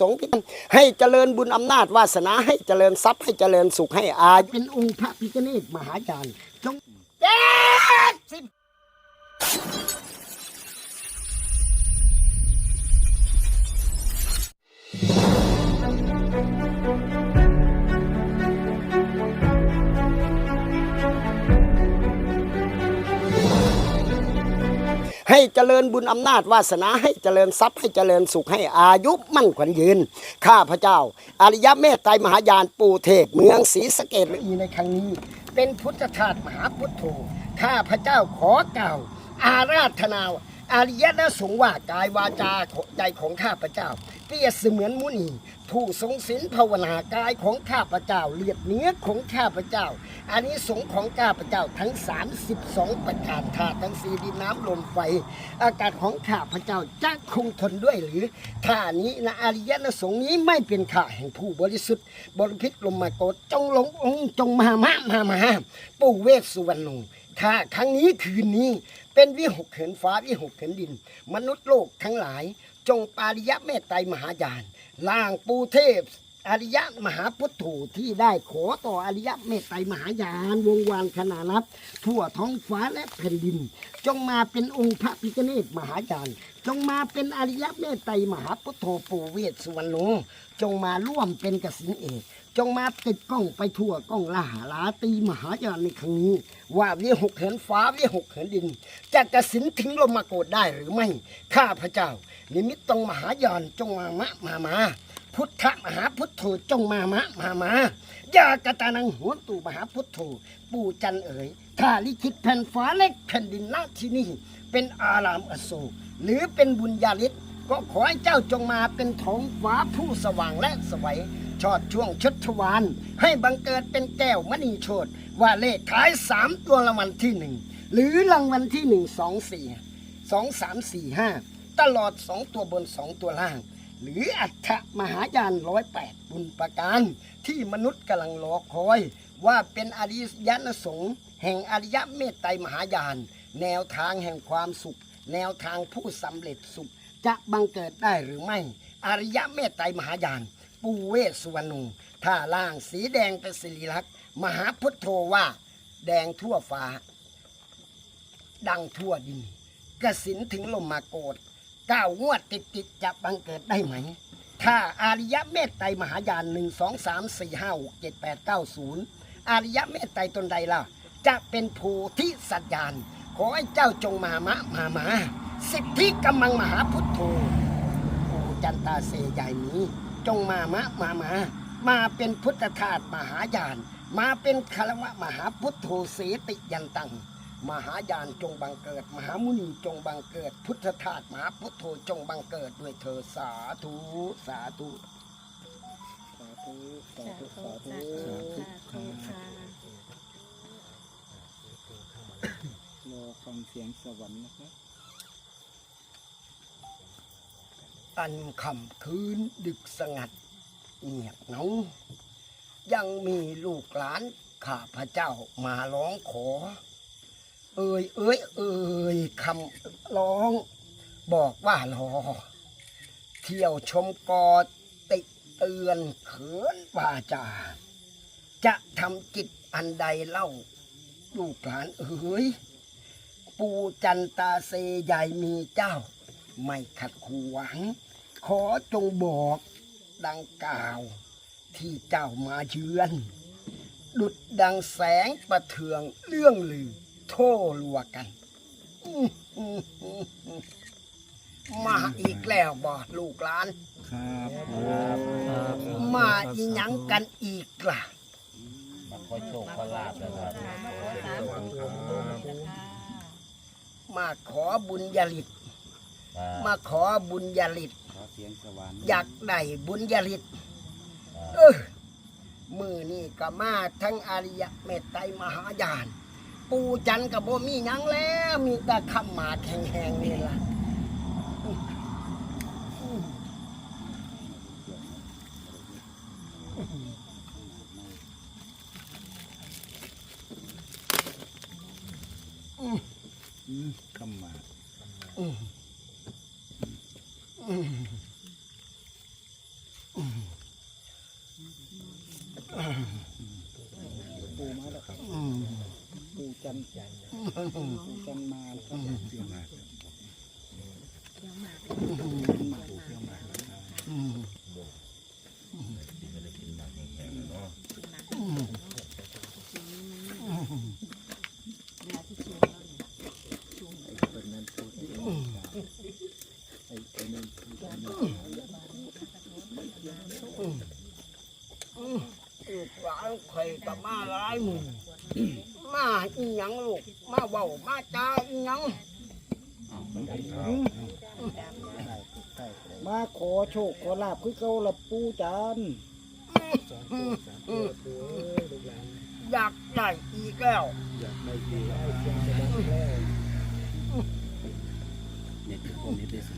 สงฆ์ให้เจริญบุญอำนาจวาสนาให้เจริญทรัพย์ให้เจริญสุขให้อายเป็นองค์พระพิฆเนศมหาจารย์จงเจ็ดสิบ ให้เจริญบุญอำนาจวาสนาให้เจริญทรัพย์ให้เจริญสุขให้อายุมั่นขวัญยืน ข้าพระเจ้า อริยเมตไตรมหายานปู่เทพเมืองศรีสะเกดอีในครั้งนี้ เป็นพุทธทาสมหาพุทโธข้าพระเจ้าขอกล่าวอาราธนา อาริยะสงฆ์ว่ากายวาจาใจของข้าพเจ้า เปรียบเสมือนมุนีผู้ทรงศีลภาวนากายของข้าพเจ้าเลียดเนื้อของข้าพเจ้าอันนี้สงของข้าพเจ้าทั้ง 32 ประการธาตุทั้งสีดินน้ำลมไฟ อากาศของข้าพเจ้าจะคงทนด้วยหรือถ้านี้นะอริยนสงฆ์นี้ไม่เป็นข้าแห่งผู้บริสุทธิ์ บริพิษลมมาโกดจงลงองค์จงมามามามาปู่เวสสุวรรณงข้าครั้งนี้คืนนี้ เป็นวิหกเหินฟ้าวิหกเหินดิน มนุษย์โลกทั้งหลาย จงปาริยะเมตไตรมหายานล่างปูเทพอริยะมหาพุทโธที่ได้ขอต่ออริยะเมตไตรมหายานวงวานขนานับทั่วท้องฟ้าและแผ่นดิน จงมาเป็นองค์พระพิฆเนศมหายาน จงมาเป็นอริยะเมตไตรมหาพุทโธปูเวสสุวรรณโนจงมาร่วมเป็นกสินเอก จงมาติดกล้องไปทั่วกล้องลาหาลาตีมหายานในครั้งนี้ ว่าวิหกเหินฟ้าวิหกเหินดิน จะกสินถึงลมมาโกดได้หรือไม่ ข้าพระเจ้า นิมิตตองมหายานจงมามะมามาพุทธมหาพุทโธจงมามะมามายากตานังหัวตูมหาพุทโธปู่จันเอ๋ยถ้าลิขิตแผ่นฟ้าเล็กแผ่นดินณที่นี่เป็นอารามอโศกหรือเป็นบุญญาลิศ ก็ขอให้เจ้าจงมาเป็นท้องฟ้าผู้สว่างและสวัยชอดช่วงชัชวานให้บังเกิดเป็นแก้วมณีโชดว่าเลขท้ายสามตัวรางวัลที่หนึ่งหรือรางวัลที่หนึ่งสองสี่สองสามสี่ห้าตลอดสองตัวบนสองตัวล่าง หรืออัฏฐมหายานร้อยแปดบุญประการ ที่มนุษย์กำลังรอคอย ว่าเป็นอริยนสงฆ์แห่งอริยเมตไตรมหายาน แนวทางแห่งความสุข แนวทางผู้สำเร็จสุข จะบังเกิดได้หรือไม่ อริยะเมตไตรมหายานปูเวสุวรรณงท่าล่างสีแดงเป็นสิริลักษณ์มหาพุทโธว่า แดงทั่วฟ้า ดังทั่วดินกสินถึงลมมาโกดเก้างวดติดติดๆจะบังเกิดได้ไหม ถ้าอาริยะเมตไตรมหายานหนึ่งสองสามสี่ห้าหกเจ็ดแปดเก้าศูนย์อาริยะเมตไตรตนใดล่ะ จะเป็นโพธิสัตยาน ขอให้เจ้าจงมามะมามาสิทธิกำมังมหาพุทโธปู่จันตาเซใหญ่นี้ จงมามะมามา มาเป็นพุทธทาสมหายาน มาเป็นคารวะมหาพุทโธเสติยันตัง มหายานจงบังเกิด มหามุนีจงบังเกิด พุทธทาสมหาพุทโธจงบังเกิดด้วยเธอสาธุสาธุสาธุสาธุสาธุสาธุค่ะ รอฟังเสียงสวรรค์นะครับอันคำคืนดึกสงัด เงียบเงายังมีลูกหลานข้าพระเจ้ามาร้องขอ เอ่ยเอ้ยเอ่ยคำร้อง บอกว่ารอ เที่ยวชมกอติเตือนเขินวาจา จะทำจิตอันใดเล่า ลูกหลานเอ๋ย ปูจันตาเซใหญ่มีเจ้า ไม่ขัดขวาง ขอจงบอกดังกล่าว ที่เจ้ามาเยือน ดุดดังแสงประเทืองเรื่องลือ โท่ลัวกันอื้อหือหือหือมาอีกแล้วบอดลูกหลาน ครับครับมาอีหยังกันอีกล่ะขอโชคขอลาบนะครับ มาขอบุญญาลิต มาขอบุญญาลิต ขอเสียงสวรรค์อยากได้บุญญาลิตเออมือนี่ก็มาทั้งอริยะเมตไตรมหายาน ปูจันทร์กับโบมีหยังแล้ว มีแต่คำหมาแข็งๆนี่ล่ะ ชคขอลาบคือเก่าละปูจันอยากได้อีกแล้วอยากได้อีแล้วเนี่ยผมนี่ได้สิ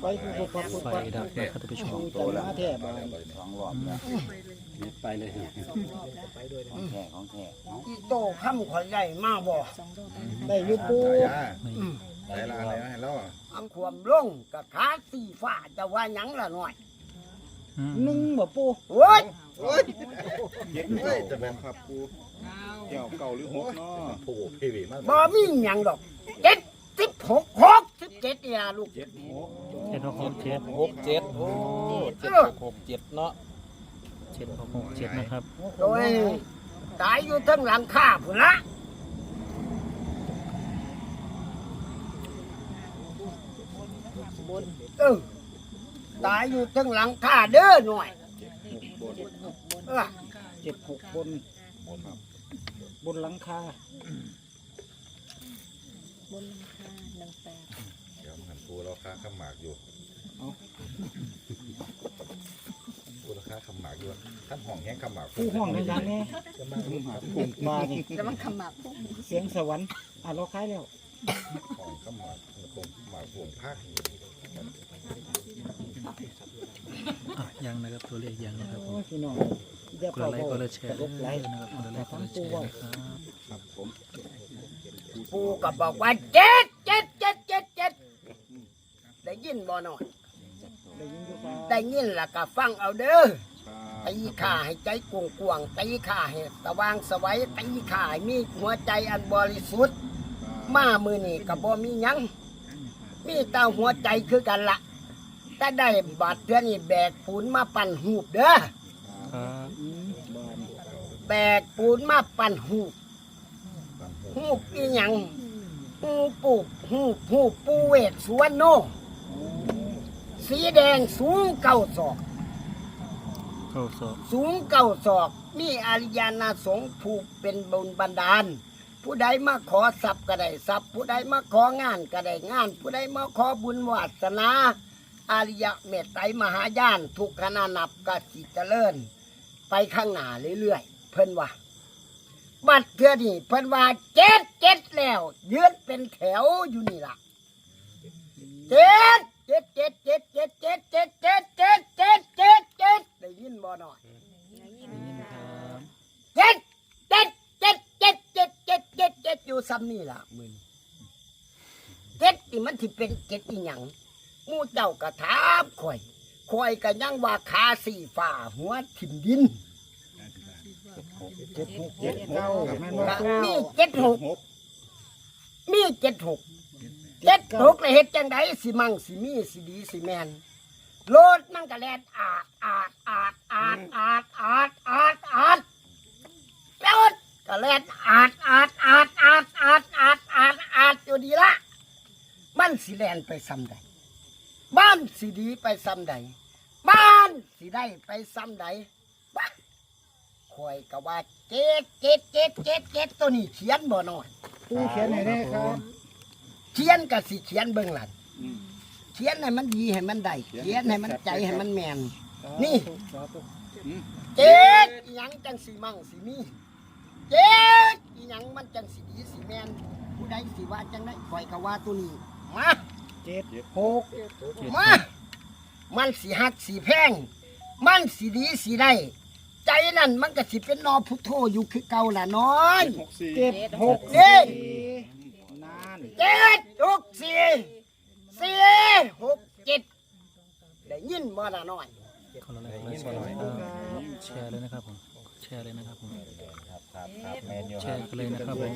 ไปปูปูปูปูไฟดับนะครับท่านผู้ชมปูจันทร์มาแท้บ้านสองรอบแล้วเน็ตไปเลยเนี่ยของแท้ของแท้เอาอีโตคำข่อยใหญ่มาบ่ได้อยุปูไหนละอะไรนะเห็นแล้วอะอังความลงกับขาสีฟ้าจะว่าหยังละหน่อยหนึ่งบ่ปูโอ้ยเย็นเฮ้ยจะเป็นครับกูเกี่ยวเก่าหรือหกเนาะโอ้โหพี่วีมากบ่มีหยังดอกเจ็ดสิบหกหก เจ็ดนี่ล่ะลูกเจ็ดหกเจ็ดหกหกเจ็ดหกเจ็ดโอ้เจ็ดหกหกเจ็ดเนาะเจ็ดหกหกเจ็ดนะครับโดยตายอยู่ทั้งหลังคาพุ่นละเออตายอยู่ทั้งหลังคาเด้อหน่อยบนเออเจ็ดหกบนบนครับบนหลังคาบนหลังคาหนึ่งแปดเดี๋ยวมันหัน ปูเราค้าขำหมากอยู่ปูเราค้าขำหมากอยู่ท่านห้องแห้งขำหมากปูห้องดังๆแน่มานี่แล้วมันขมับปุ๊บเสียงสวรรค์อะเราคล้ายแล้วห้องขำหมากคงหมากห่วงภาคอยู่อะยังนะครับตัวเลขยังนะครับผโอ้มยพี่น้องอย่ากดเป่าไลค์กดแชร์กดไลค์นะครับกดไลค์กดแชร์นะครับครับผมปูก็บอกว่าเจ็ดเจ็ดเจ็ดเจ็ดเจ็ด ได้ยินบ่หน่อยได้ยินอยู่ครับได้ยินแล้วก็ฟังเอาเด้อครับตีข่าให้ใจกวงกวงๆตีข่าให้สว่างสวัยตีข่าให้มีหัวใจอันบริสุทธิ์มามือนี่ก็บ่มีหยังมีแต่หัวใจคือกันละแต่ได้บาดเทือนี่แบกปูนมาปั่นหูบเด้อครับอืมบ้านแบกปูนมาปั่นหูบหูบอีหยังหูปูบหูบหูบปูเวทสวนโน สีแดงสูงเก้าศอก เข้าสอบสูงเก้าศอก มีอาริยานาสงฆ์ผูกเป็นบุญบันดาล ผู้ใดมาขอทรัพย์ก็ได้ทรัพย์ ผู้ใดมาของานก็ได้งาน ผู้ใดมาขอบุญวาสนา อาริยะเมตไตรมหายาน ทุกขณะนับกสิเจริญ ไปข้างหน้าเรื่อยๆ เพิ่นว่า บัดเทือนี่เพิ่นว่าเจ็ดเจ็ดแล้ว ยืนเป็นแถวอยู่นี่ล่ะเจ็ด เจ็ดเจ็ดเจ็ดเจ็ดเจ็ดเจ็ดเจ็ดเจ็ดเจ็ดเจ็ดเจ็ดได้ยินบ่หน่อยได้ยินครับเจ็ดเจ็ดเจ็ดเจ็ดเจ็ดเจ็ดเจ็ดเจ็ดอยู่ซ้ำนี่ล่ะมึงเจ็ดนี่มันที่เป็นเจ็ดอีหยังมู่เจ้ากระถามข่อยข่อยก็ยังว่าขาสีฟ้าหัวถิ่มดินเจ็ดหกเจ็ดเก้ามีเจ็ดหกหกมีเจ็ดหก เจ็ดหกเลยเฮ็ดจังไดสิมั่งสิมีสิดีสิแมนรถมันก็แลนอาดอาดอาดอาดอาดอาดอาดอาดรถก็แลนอาดอาดอาดอาดอาดอาดอาดอาดอยู่ดีละมันสิแลนไปซ้ำใดบ้านสิดีไปซ้ำใดบ้านสิได้ไปซ้ำใดบ้าคอยก็ว่าเจ็ดเจ็ดเจ็ดเจ็ดเจ็ดตัวนี้เขียนบ่หน้อยปูเขียนให้แน่ครับ เขียนก็สิเขียนเบื้องหลังเขียนให้มันดีให้มันได้เขียนให้มันใจให้มันแมนนี่สาธุเจ็ดอีหยังจังสีมั่งสีมีเจ็ดอีหยังมันจังสีดีสีแมนผู้ใดสิว่าจังได้คอยก็ว่าตัวนี้มาเจ็ดหกมามันสีหักสีแพง มันสีดีสีได้ใจนั่นมันก็สิเป็นนอพุทโธอยู่คือเก่าล่ะน้อยหกสี่เจ็ดหกเด้นาน เจ็ดหกสี่สี่หกเจ็ดได้ยินบ่ละน้อยคนละไลค์คนละแชร์เลยนะครับผมแชร์เลยนะครับผมแชร์กันเลยนะครับผม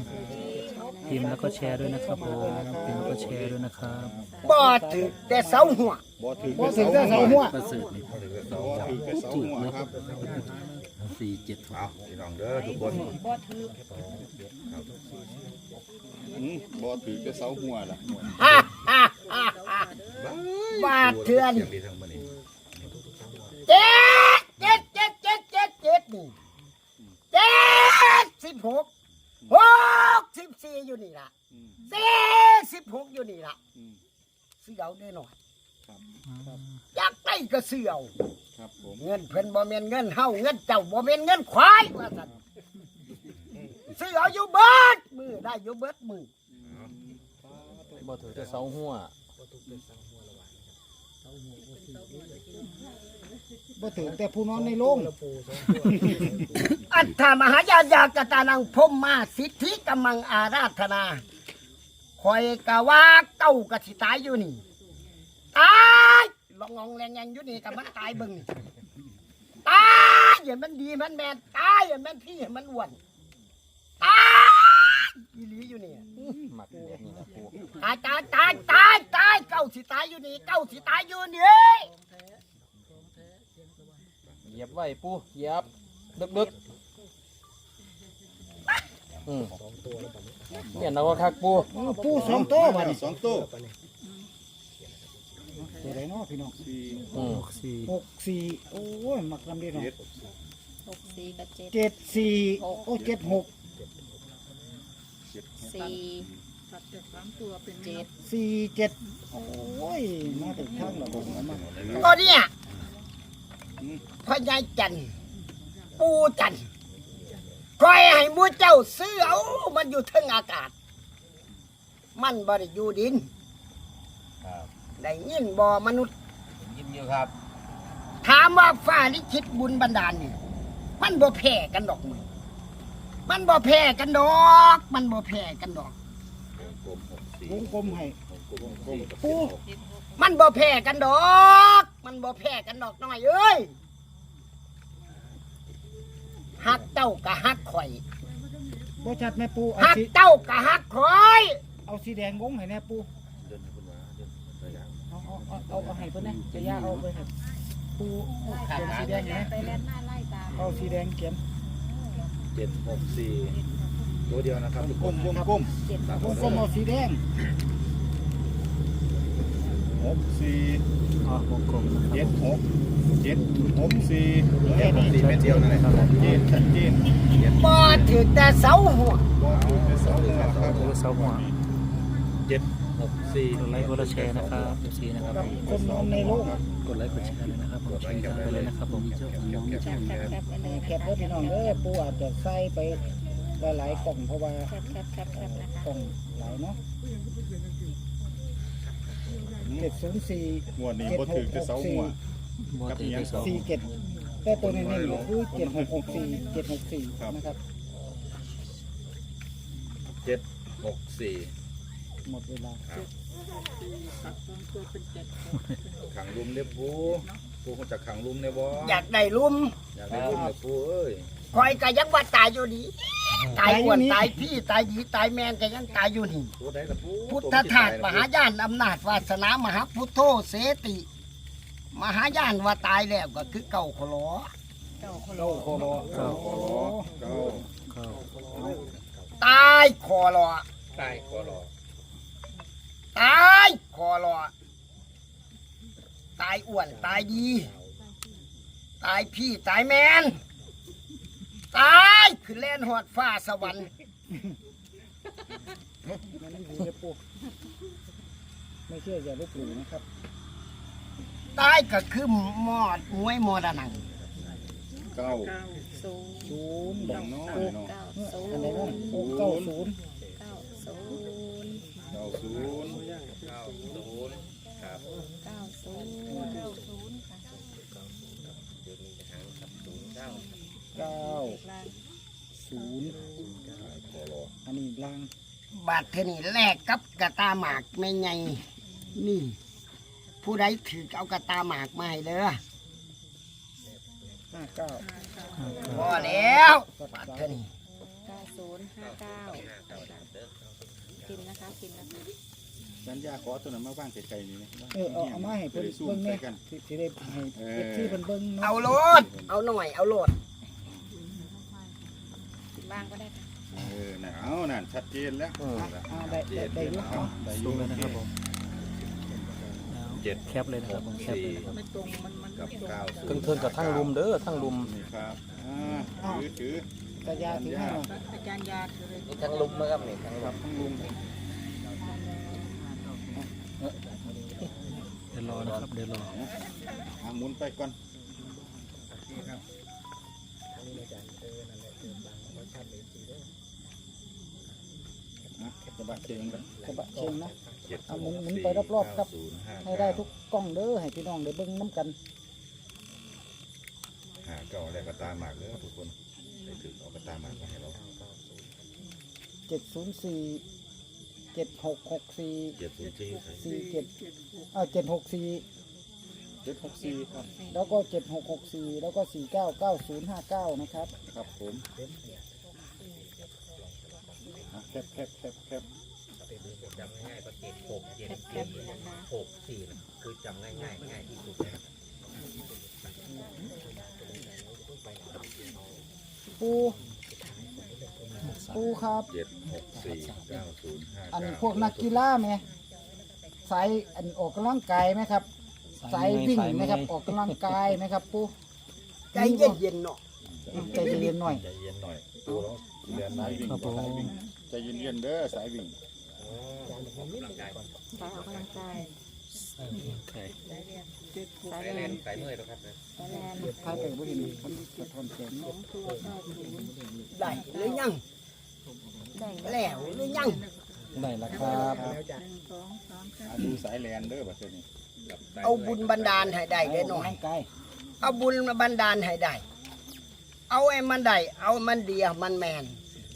พิมพ์แล้วก็แชร์ด้วยนะครับผมพิมพ์แล้วก็แชร์ด้วยนะครับบ่ถือแต่เสาหัวบ่ถือบ่ถึงได้เสาหัวประเสริฐนี่ถือแต่เสาหัวครับสี่เจ็ดเอาพี่น้องเด้อทุกคน บ่ถืออืมบ่ถือแต่เสาหัวล่ะฮ่าฮ่าฮ่าฮ่าบาทเถื่อนเสียงดีทั้งมื้อนี้เจ็ดเจ็ดเจ็ดเจ็ดเจ็ดเจ็ดนี่เจ็ดสิบหกหกสิบสี่อยู่นี่ล่ะอืมสี่สิบหกอยู่นี่ล่ะอืมซื้อเอาแน่นอนครับอยากได้ก็ซื้อเอาครับผมเงินเพิ่นบ่แม่นเงินเฮาเงินเจ้าบ่แม่นเงินควายว่าซั่นซื้อเอาอยู่เบิดมือ ได้อยู่เบิดมือบ่ถือแต่เสาหัวบ่ถึงแต่ผู้นอนในโรงอัฏฐามหายายากตานังพรหมมาสิทธิกำมังอาราธนาคอยกะว่าเก้ากะสิตายอยู่นี่ตายลองงองแรงยังอยู่นี่กับมันตายเบิ่งนี่ตายอย่ามันดีมันแมนตายอย่ามันพี่อย่ามันอ้วนตาย อีหลีอยู่นี่หมักแบบนี้นะปูตายตายตายตายตายเก้าสิตายอยู่นี่เก้าสิตายอยู่นี่เหยียบไว้ปูเหยียบดึกดึกอืมเนี่ยเราก็คักปูเออปูสองโต๊ะบัดนี้สองตู้ตัวใดเนาะพี่น้องสี่อืมหกสี่หกสี่โอ้ยมักลำเดียวเนาะเจ็ดหกสี่กับเจ็ดเจ็ดสี่โอ้เจ็ดหก สี่เจ็ด สี่เจ็ดโอ้ยมาถึงทางแล้วผมเอามาก็เนี่ยพ่อใหญ่จันทร์ปูจันทร์คอยให้หมูเจ้าซื้อเอามันอยู่เทึงอากาศ มันบ่ได้อยู่ดินครับได้ยินบ่มนุษย์ยินอยู่ครับ ถามว่าฟ้าลิขิตบุญบันดาลนี่มันบ่แพ้กันดอกมึง มันบ่แพ้กันดอก มันบ่แพ้กันดอกกลมหกสี่วงกลมให้กลมกลมปูมันบ่แพ้กันดอก มันบ่แพ้กันดอกน้อยเอ้ยฮักเต้ากะฮักข่อยบ่ชัดแม่ปูเอาฮักสีเต้ากะฮักข่อย เอาสีแดงวงให้แน่ปูเดินขึ้นมาเดินไปยังเอาเอาเอาเอาเอาให้เพิ่นนะจะย่าเอาไปให้ปูเขียนสีแดงนะไปเล่นหน้าไล่ตามเอาสีแดงเขียน เจ็ดหกสี่ตัวเดียวนะครับกลมวงกลมเจ็ดวงกลมเอาสีแดงหกสี่อ๋อวงกลมนะครับเจ็ดหกเจ็ดหกสี่เจ็ดหกสี่เม็ดเดียวนั่นแหละชัดเจนชัดเจน บ่ถือแต่เสาหัวบ่ถือแต่เสาหัวครับคนละเสาหัวเจ็ดหก สี่กดไลค์คนละแชร์นะครับสี่นะครับกับคนนอนในโรงกดไลค์กดแชร์เลยนะครับผมแชร์กันไปเลยนะครับผมแคบแคบไปเลยแคปไว้พี่น้องเด้อปูอาจจะใส่ไปหลายๆกล่องเพราะว่าแคบแคบแคบแคบนะคะกล่องหลายเนาะเจ็ดศูนย์สี่งวดนี้บ่ถือแต่เสาหัวบัวตีที่สองสี่เจ็ดแต่ตัวนี้นี่คือเจ็ดหกหกสี่เจ็ดหกสี่นะครับเจ็ดหกสี่ หมดเวลาขังลุมเด้อปูปูคงจะขังลุมเนี่ยบ่อยากได้ลุมอยากได้ลุมเนี่ยปูเอ้ยคอยก็ยังว่าตายอยู่ดีตายอ้วนตายพี่ตายดีตายแมงก็ยังตายอยู่นี่ปูได้ละปูพุทธทาสมหายานอำนาจวาสนามหาพุทโธเสติ มหายานว่าตายแล้วก็คือเก่าขลอเก้าโคโลเก้าโอ้เก้าเก้าตายคอรอใต้ก็รอ ตายคอรอตายอ้วน ตายดี ตายพี่ตายแมน ตายขึ้นแล่นหอดฟ้าสวรรค์มันนี่คือปูไม่เชื่ออย่าลบหลู่นะครับ ตายก็คือมอดมวยมอดานังเก้าศูนย์ศูนย์อย่างน้อยเนาะเก้าศูอันนไหนย์บ้างโอ้เก้าศูนย์เก้าศูนย์เก้าศูนย์ เก้าศูนย์ครับเก้าศูนย์เก้าศูนย์ค่ะเก้าล่างศูนย์อันนี้ล่างบาทเทนี่แลกกับกระตาหมากไม่ไงนี่ ผู้ใดถือเอากระตาหมากมาให้เด้อห้าเก้าพอแล้วบาทเทนี่เก้าศูนย์ห้าเก้าพิมพ์นะคะพิมพ์นะคะ สัญญาขอตัวนั้นมาว่างไกลๆนี่นะเออเอาเอามาให้เพิ่นเบิ่งแม่สิสิได้ให้เอฟซีเพิ่นเบิ่งเอาเนาะโลด เอาหน่อย เอาโลดพิมพ์บ้างก็ได้ค่ะเออน่ะเอานั่นชัดเจนแล้วอ่าได้ได้ได้อยู่เอาได้อซูยู่มเลยนะครับผมเจ็ดแคปเลยนะครับผมแคปเลยนะครับกับเก้าเทิงเทิงกับทั้งลุมเด้อทั้งลุมนี่ครับอ่าถือถือ ตายาถือให้หน่อยนี่ทั้งลุมนะครับนี่ทั้งคลุรับมทั้งลุง เดี๋ยวรอนะครับเดี๋ยวรออะหมุนไปก่อนนะจะบะเชียงกันกระบะเชิงนะเจ็ดเอาหมุนหมุนไปรอบๆครับศูนย์ห้าให้ได้ทุกกล้องเด้อให้พี่น้องได้เบิ่งน้ำกันห้าเก้าแล้วก็ตามหมากเลยทุกคนได้ถือเอากระตามหมากมาให้เราเจ็ดศูนย์สี่เจ็ดหกหกสี่เจ็ดศูนย์สี่สี่เจ็ดเอ่าเจ็ดหกสี่เจ็ดหกสี่ครับแล้วก็เจ็ดหกหกสี่แล้วก็สี่เก้าเก้าศูนย์ห้าเก้านะครับ ครับผมอะแคบแคบแคบแคบแคปแคปนะคะปู ปูครับ เจ็ดหกสี่เก้าศูนย์ห้าอันเก้าพวกนักกีฬาไหมสายอันออกกำลังกายไหมครับสายวิ่งไหมครับออกกำลังกายไหมครับ ปูใจเย็นเย็นๆเนาะใจเย็นๆหน่อย ใจเย็นหน่อยดูแล้วเรียนสายวิ่งครับผม สายวิ่งใจเย็นๆเด้อสายวิ่งสายออกกำลังกายโอเคสายแลนสายเมื่อยแล้วครับสายแลน พายไปบ่เห็นคนกระทอนแขนได้หรือยังได้ แล้วหรือยังได้แล้วครับอะดูสายแลนเด้อบัดเดี๋ยวนี้เอาบุญบันดาลให้ได้เด้อหน่อยกำลังกายเอาบุญมาบันดาลให้ได้ เอาไอ้มันได้ เอามันเดียวมันแมน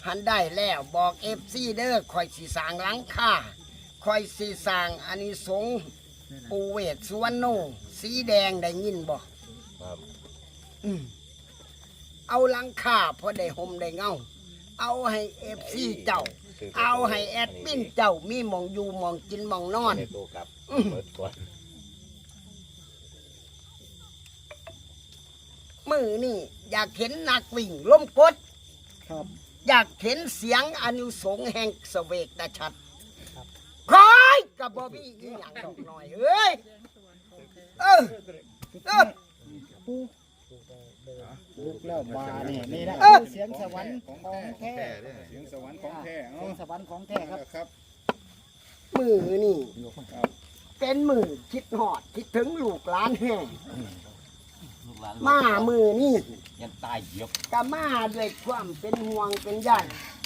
หันได้แล้วบอกเอฟซีเด้อคอยสีสร้างหลังค่าคอยสีสร้างอานิสงส์ปูเวศสุวรรณโนสีแดงได้ยินบ่อืมเอาหลังค่าพอได้ห่มได้เงา เอาให้เอฟซีเจ้า เอาให้แอดมินเจ้ามีหมองอยู่หมองกินหมองนอนในตัวกลับเปิดก่อนมือนี่อยากเห็นนักวิ่งล้มกดครับ อยากเห็นเสียงอนุสงส์แห่งเสเวกตชัดคอยกับบอบี้อีหยังดอกหน่อยเอ้ย เออ เออ ปู ลูกแล้วบาเนี่ยนี่นะเอ้อเสียงสวรรค์ของแท้เสียงสวรรค์ของแท้เสีเอ้ายงสวรรค์ของแท้ครับครับ มือนี่ เป็นมือคิดหอด คิดถึงลูกหลานแห่งมามือนี่ยันตายเหยียบกะมาด้วยความเป็นห่วงเป็นใย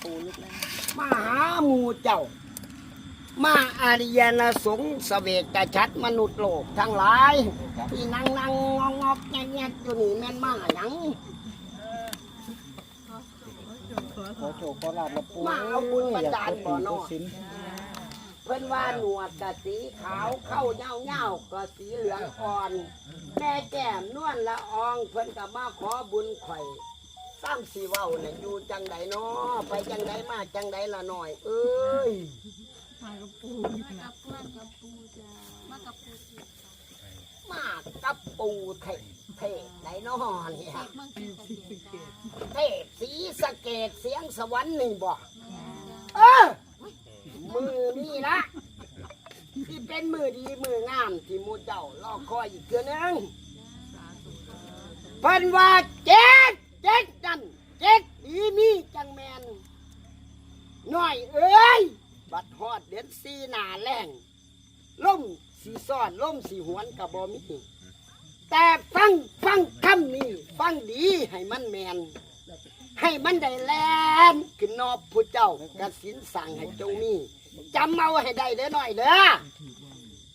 ปูลูกหลานมาหาหมูเจ้า มาอาริยนสงฆ์เสเวกตชัดมนุษย์โลกทั้งหลาย ที่นั่งนั่งงอกงอกแงกแงกอยู่นี่แม่นมาหยังขอโชคขอลาบละปูมาเอาบุญบันดาลบ่เนาะสินเพิ่นว่าหนวดกะสีขาวเข้าเง่าเง่าๆก็สีเหลืองอ่อน แม่แก้มนวลละออง เพิ่นก็มาขอบุญข่อยซ้ำสีเว้าเนี่ยอยู่จังใดเนาะไปจังใดมาจังใดละหน่อย เอ้ย มากับปูเทเทไหนนาะเนี่ยเทพสีสะเกดเสียงสวรรค์นี่บ่เออมือนี่ละที่เป็นมือดีมืองามที่มูเจ้ารอคอยอีกเทื่อนึงเพิ่นว่าเจ็ดเจ็ดนั่นเจ็ดดีมีจังแมนหน่อยเอ้ย บัดฮอดเดือนสีหนาแรงล่มสีซ่อนล่มสีหวนกับบอมีแต่ฟังฟังคำนี้ ฟังดีให้มันแมน ให้มันได้แลนขึ้นนอบผู้เจ้ากระสินสั่งให้จงมีจำเอาให้ได้เด้อหน่อยเด้อ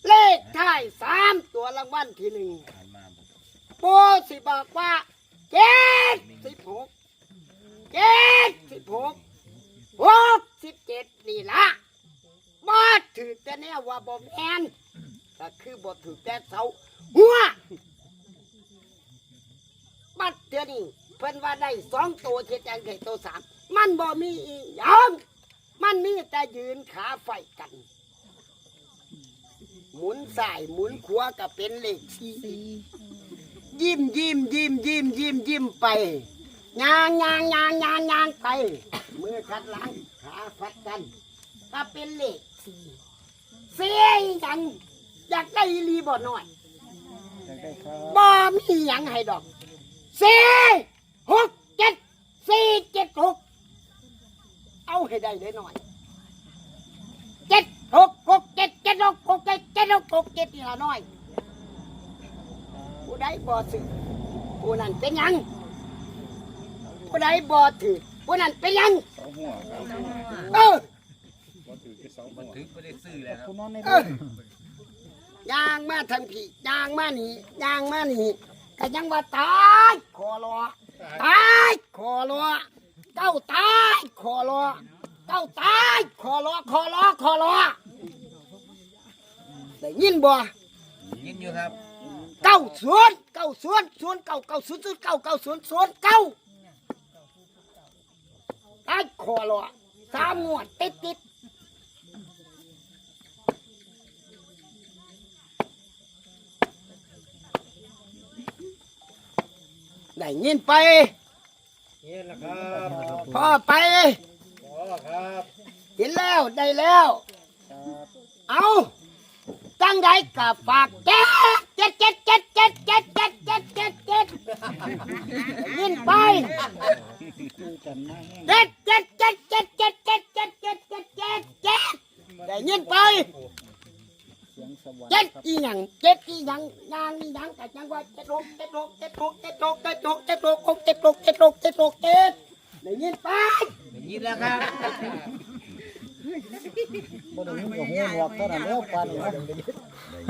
เลขท้ายสามตัวรางวัลที่หนึ่งปูสิบอกว่าเจ็ดสิบหกเจ็ดสิบหกหกสิบเจ็ดนี่ละ บ่ถือแต่แน่ว่าบ่แมนก็คือบ่ถือแต่เสาหัวบัดเดี๋ยวนี้เพิ่นว่าได้สองตัวเจ็ดจังไข่ตัวสามมันบ่มีอีหยังมันมีแต่ยืนขาไฟกัน หมุนซ้ายหมุนขวาก็เป็นเลขสี่ยิ้มยิ้มยิ้มยิ้มยิ้มยิ้มไปยางยางยางยางยางไปมือขัดหลังขาฟัดกันก็เป็นเลข สี่เสียยังอยากได้อีหลีบ่น้อยอยากได้ครับ บ่มีหยังให้ดอกสี่หกเจ็ดสี่เจ็ดหกเอาให้ได้เลยหน่อยเจ็ดหกหกเจ็ดเจ็ดหกหกเจ็ดเจ็ดหกหกเจ็ดนี่ละน้อยผู้ใดบ่ถือผู้นั้นเป็นหยังผู้ใดบ่ถือผู้นั้นเป็นหยังเสาหัวครับ เออ บ่ถือที่เสาหัวคุณนอนในเอบ้านอย่างมาทางพี่ย่างมานี่ย่างมานี่ก็ยังว่าตายขอรอตายขอรอเจ้าตายขอรอเจ้าตายขอรอขอรอขอรอได้ยินบ่ยินอยู่ครับ เก้าศูนย์เก้าศูนย์ศูนย์เก้าเก้าศูนย์ศูนย์เก้าเก้าศูนย์ศูนย์เก้าตายขอรอสามงวดติดติด ยินไปนี่แหละครับพ่อไปพ่อครับเห็นแล้วได้แล้ว เอาจังใดกับฝากเจ็ดเจ็ดเจ็ดเจ็ดเจ็ดเจ็ดเจ็ดเจ็ดเจ็ดเจ็ดยินไปปูจันมาแห้งเจ็ดเจ็ดเจ็ดเจ็ดเจ็ดเจ็ดเจ็ดเจ็ดเจ็ดเจ็ดเจ็ดได้ยินไป เสียงสวรรค์ เจ็ด ครับ อีหยังเจ็ดอีหยังยางอีหยังแต่จังว่าเจ็ดหกเจ็ดหกเจ็ดหกเจ็ดหกเจ็ดหกเจ็ดหกหกเจ็ดหกเจ็ดหกเจ็ดหกเจ็ดได้ยินไปยินแล้วครับบ่ได้ยินกับหูหนวกเท่านั้นแล้วปานนี้เนาะ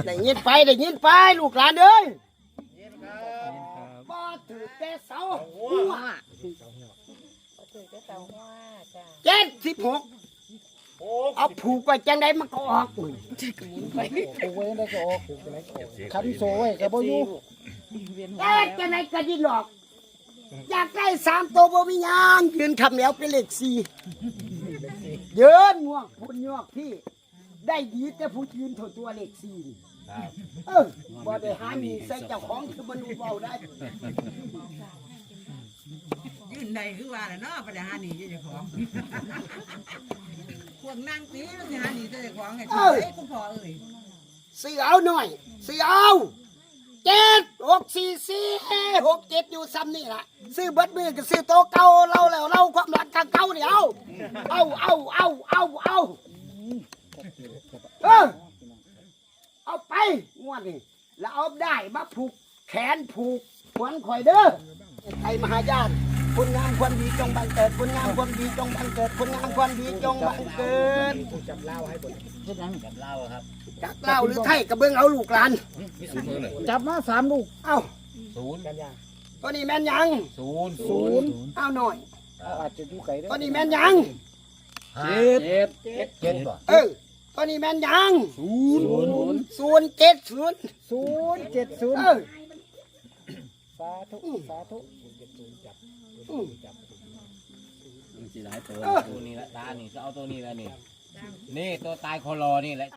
ได้ยินไปได้ยินไปลูกหลานเอ้ยบ่ถือแต่เสาหัวเจ็ดสิบหก เอาผูกไปจังไดมันก็ออกมึงปูไว้ได้ก็ออกคันโซ่ไว้ก็บ่อยู่แต่จังไดก็ดินหลอก อยากได้สามตัวบ่มีหยังยืนคำแล้วเป็นเลขสี่เยินง่วงพุ่นงอกพี่ ได้ดีแต่ผู้ยืนเท่าตัวเลขสี่นี่เออบ่ได้หาหนีใส่เจ้าของคือมันดูเบาได้ยืนใดคือว่าแหละเนาะปัญหาหนีเจ้าของ พวกนั่งตีมันสิหาหนีเจ้าของไงที่ไอ้คุณพ่อเอ้ยซื้อเอาหน่อยซื้อเอาเจ็ดหกสี่สี่หกเจ็ดอยู่ซ้ำนี่ล่ะซื้อเบิดมือก็ซื้อโตะเก่าเราแล้วเราความรักทางเก่าเนี่ยเอาเอาเอาเอาเอาเอาเออเอาไปงวดนี่แล้วเอาได้มาผูกแขนผูกขวนข่อยเด้อไทยมหายาน คุณงามความดีจงบังเกิดคุณงามความดีจงบังเกิดคุณงามความดีจงบังเกิดเฮ็ดหยังจากเล่าวหรือไทยกระเบื้องเอาลูกหลานจับมาสามลูกเอ้าศูนย์ตัวนี้แม่นยังศูนย์ศูนย์เอาหน่อยเอาอาจจะอยู่ไกลเด้อตัวนี้แม่นยังเจ็ดเจ็ดบ่เออตัวนี้แม่นยังศูนย์ศูนย์เจ็ดศูนย์ศูนย์เจ็ดศูนย์เออสาธุสาธุ อืมมันสิหลายตัวตัวนี้ละตานี่จะเอาตัวนี้ละนี่ นี่ตัวตายคอรอนี่แหละ